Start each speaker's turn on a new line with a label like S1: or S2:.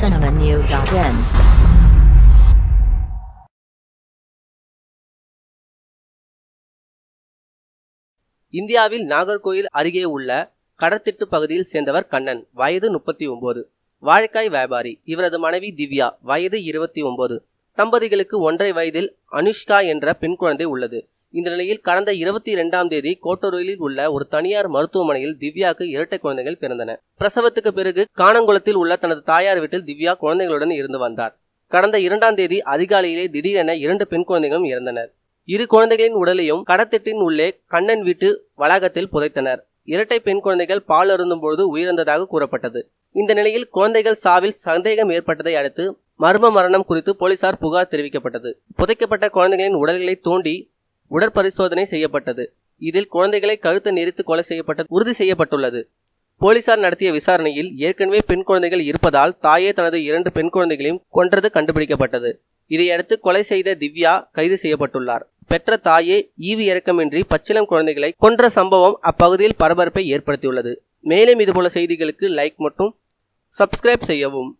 S1: cinemanew.in.
S2: இந்தியாவில் நாகர்கோயில் அருகே உள்ள கடற்திட்டு பகுதியில் சேர்ந்தவர் கண்ணன். வயது முப்பத்தி ஒன்பது வாழைக்காய் வியாபாரி. இவரது மனைவி திவ்யா. வயது இருபத்தி ஒன்பது தம்பதிகளுக்கு ஒன்றரை வயதில் அனுஷ்கா என்ற பெண் குழந்தை உள்ளது. இந்த நிலையில் கடந்த இருபத்தி இரண்டாம் தேதி கோட்டூரில் உள்ள ஒரு தனியார் மருத்துவமனையில் திவ்யாக்கு இரட்டை குழந்தைகள் பிறந்தன. பிரசவத்துக்கு பிறகு காணங்குளத்தில் உள்ள தனது தாயார் வீட்டில் திவ்யா குழந்தைகளுடன் இருந்து வந்தார். கடந்த இரண்டாம் தேதி அதிகாலையிலே திடீரென இரண்டு பெண் குழந்தைகளும் இறந்தனர். இரு குழந்தைகளின் உடலையும் கடத்திட்டின் உள்ளே கண்ணன் வீட்டு வளாகத்தில் புதைத்தனர். இரட்டை பெண் குழந்தைகள் பால் அருந்தும்போது உயிரிழந்ததாக கூறப்பட்டது. இந்த நிலையில் குழந்தைகள் சாவில் சந்தேகம் ஏற்பட்டதை அடுத்து மர்ம மரணம் குறித்து போலீசார் புகார் தெரிவிக்கப்பட்டது. புதைக்கப்பட்ட குழந்தைகளின் உடல்களை தோண்டி உடற்பரிசோதனை செய்யப்பட்டது. இதில் குழந்தைகளை கழுத்து நெரித்து கொலை செய்யப்பட்டது உறுதி செய்யப்பட்டுள்ளது. போலீசார் நடத்திய விசாரணையில் ஏற்கனவே பெண் குழந்தைகள் இருப்பதால் தாயே தனது இரண்டு பெண் குழந்தைகளையும் கொன்றது கண்டுபிடிக்கப்பட்டது. இதையடுத்து கொலை செய்த திவ்யா கைது செய்யப்பட்டுள்ளார். பெற்ற தாயே ஈவு இறக்கமின்றி பச்சிளம் குழந்தைகளை கொன்ற சம்பவம் அப்பகுதியில் பரபரப்பை ஏற்படுத்தியுள்ளது. மேலும் இதுபோல செய்திகளுக்கு லைக் மற்றும் சப்ஸ்கிரைப் செய்யவும்.